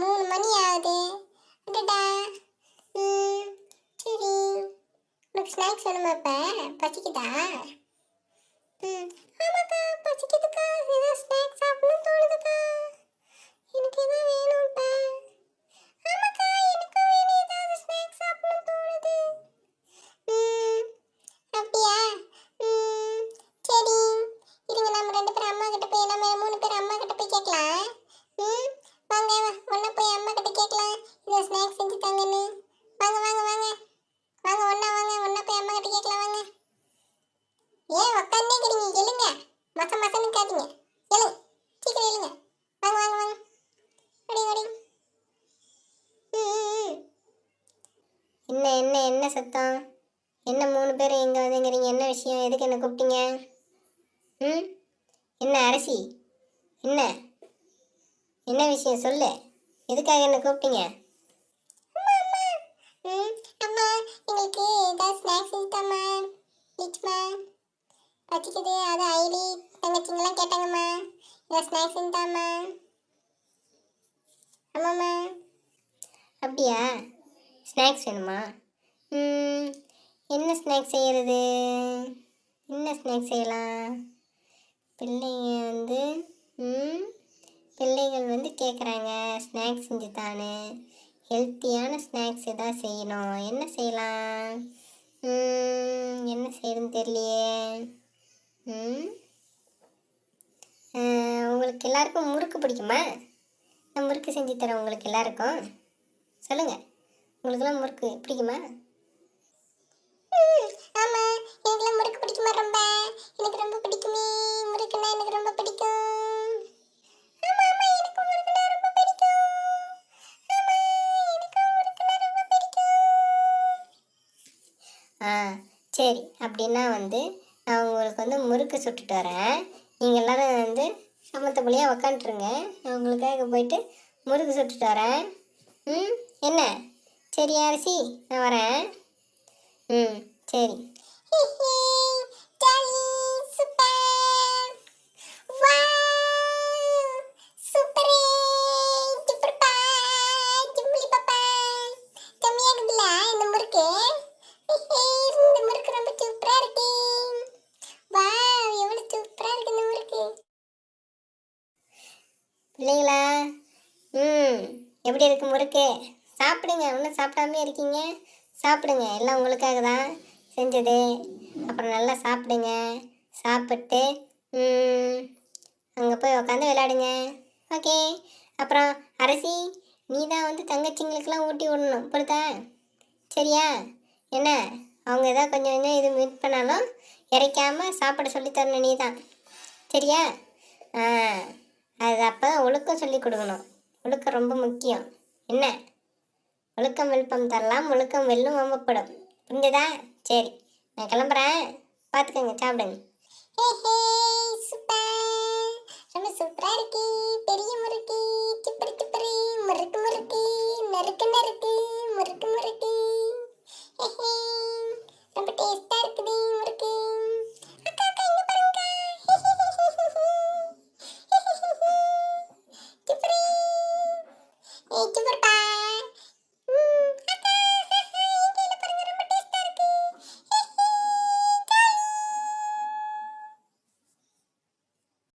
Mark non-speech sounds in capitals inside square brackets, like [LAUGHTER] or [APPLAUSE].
மூணு மணி ஆகுது. அடடா. சரி. உனக்கு ஸ்நாக்ஸ் வேணுமா இப்போ பசிக்குதா? ஆமாக்கா பசிக்குதுக்கா. ஏதாவது ஸ்நாக்ஸ் சாப்பிடணும் தோணுதுக்கா. எனக்கு எதாவது வேணும் கேட்கலாம் ஸ்நாக்ஸ் செஞ்சு தாங்கன்னு வாங்க வாங்க வாங்க. வாங்க ஒன்றா வாங்க. ஒன்றா போய் அம்மா கிட்ட கேட்கலாம் வாங்க. ஏன் உட்காந்தே இருக்கிறீங்க எழுங்க. மச மசன்னு காட்டுங்க எழுங்க சீக்கிரம் எழுங்க. வாங்க வாங்க வாங்க. அடி அடி. என்ன என்ன என்ன சத்தம்? என்ன மூணு பேர் எங்கே வந்துங்கிறீங்க என்ன விஷயம்? எதுக்கு என்ன கூப்பிட்டீங்க? ம்? என்ன அரசி? என்ன? என்ன விஷயம்? சொல்லு. எதுக்காக என்ன கூப்பிட்டீங்க ம் அம்மா எங்களுக்கு ஏதாவது ஸ்நாக்ஸ் இருக்காம்மா ப்ளீஸ்மா பச்சிக்குது அது ஐடி தங்கச்சிங்கெல்லாம் கேட்டாங்கம்மா. இதை ஸ்நாக்ஸ் இருந்தாம்மா ஆமாம்மா. அப்படியா? ஸ்நாக்ஸ் வேணுமா? என்ன ஸ்நாக்ஸ் செய்கிறது என்ன ஸ்நாக்ஸ் செய்யலாம்? பிள்ளைங்க வந்து பிள்ளைகள் வந்து கேட்குறாங்க ஸ்நாக்ஸ் செஞ்சு தானே ஹெல்த்தியான ஸ்நாக்ஸ் எதாவது செய்யணும். என்ன செய்யலாம்? என்ன செய்யறதுன்னு தெரியலையே. உங்களுக்கு எல்லாருக்கும் முறுக்கு பிடிக்குமா? நான் முறுக்கு செஞ்சு தரேன் உங்களுக்கு எல்லாருக்கும். சொல்லுங்கள் உங்களுக்குலாம் முறுக்கு பிடிக்குமா? ஆமா. எனக்குலாம் முறுக்கு பிடிக்குமா ரொம்ப? எனக்கு ரொம்ப பிடிக்குமே. முறுக்குனா எனக்கு ரொம்ப பிடிக்கும். ஆ சரி. அப்படின்னா வந்து நான் உங்களுக்கு வந்து முறுக்கு சுட்டுட்டு வரேன் நீங்கள் எல்லோரும் வந்து சமத்தபடியாக உக்காந்துருங்க. நான் உங்களுக்காக போயிட்டு முறுக்கு சுட்டுட்டு வரேன் ம்? என்ன? சரி அரிசி நான் வரேன். ம் சரி. [LAUGHS] பிள்ளைங்களா ம் எப்படி இருக்கு முறுக்கு? சாப்பிடுங்க. இன்னும் சாப்பிடாமே இருக்கீங்க. சாப்பிடுங்க. எல்லாம் உங்களுக்காக தான் செஞ்சது. அப்புறம் நல்லா சாப்பிடுங்க. சாப்பிட்டு அங்கே போய் உக்காந்து விளையாடுங்க. ஓகே. அப்புறம் அரசி நீ தான் வந்து தங்கச்சிங்களுக்கெல்லாம் ஊட்டி விடணும். புரியுதா? சரியா? என்ன? அவங்க ஏதாவது கொஞ்சம் கொஞ்சம் இது மீட் பண்ணாலும் இறைக்காமல் சாப்பிட சொல்லித் தரணும் நீ தான். சரியா? ஆ. அது அப்போ ஒழுக்கம் சொல்லி கொடுக்கணும். ஒழுக்கம் ரொம்ப முக்கியம். என்ன? ஒழுக்கம் விழுப்பம் தரலாம் ஒழுக்கம் வெல்லும் வம்பப்படும் புரிஞ்சதா? சரி நான் கிளம்புறேன். பார்த்துக்கோங்க சாப்பிடுங்க. ரொம்ப சூப்பரா இருக்கு. பெரிய முறுக்கு. சிப்பரி சிப்பரி. முறுக்கு முறுக்கு. நறுக்கு நறுக்கு. முறுக்கு முறுக்கு.